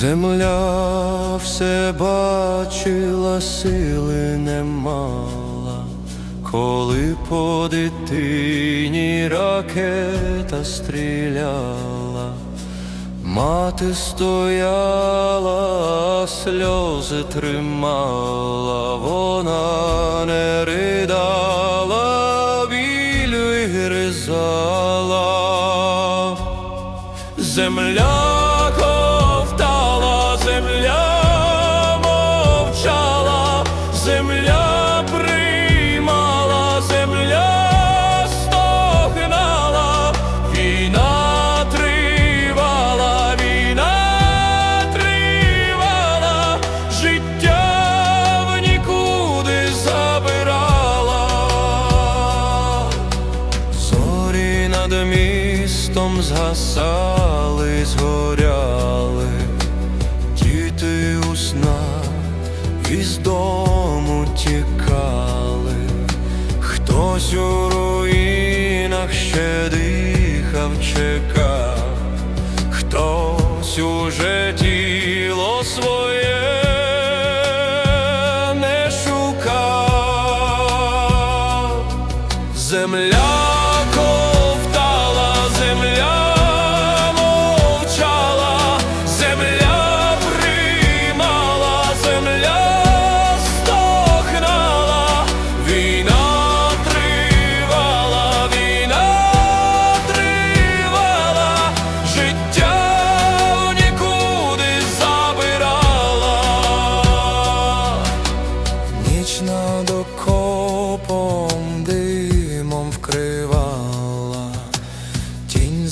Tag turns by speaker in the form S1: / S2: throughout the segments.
S1: Земля все бачила, сили не мала, коли по дитині ракета стріляла, мати стояла, сльози тримала, вона не ридала, біль вигризала. Земля згасали, згоряли, діти у снах із дому тікали, хтось у руїнах ще дихав, чекав,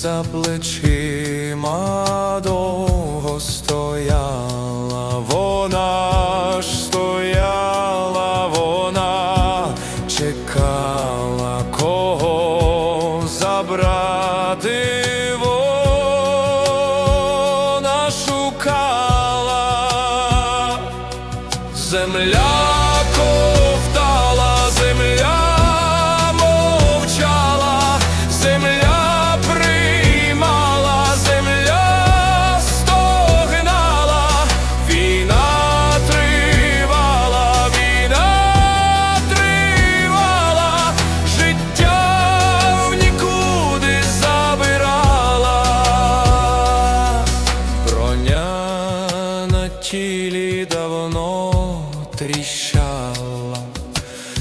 S1: за плечима довго стояла, вона ж стояла, вона чекала, кого забрати вона шукала. Земля тілі давно тріщала,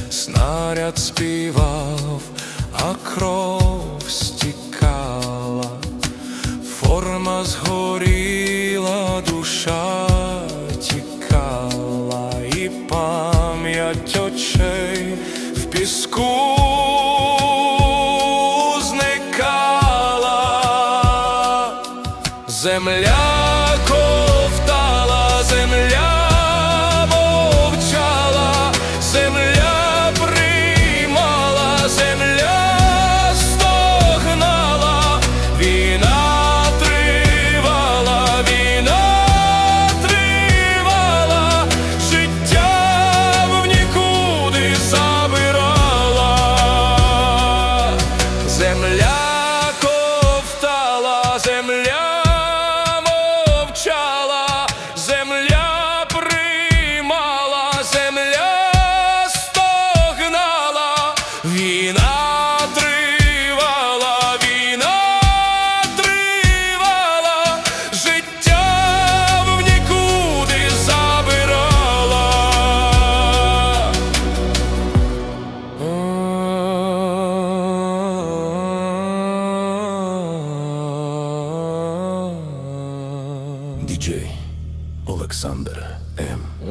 S1: снаряд співав, а кров стікала, форма згоріла, душа тікала, і пам'ять очей в піску. Земля земля мовчала, земля приймала, земля стогнала, війна тривала, війна тривала, життя в нікуди забирала. Земля ковтала, земля
S2: Діджей Олександр М.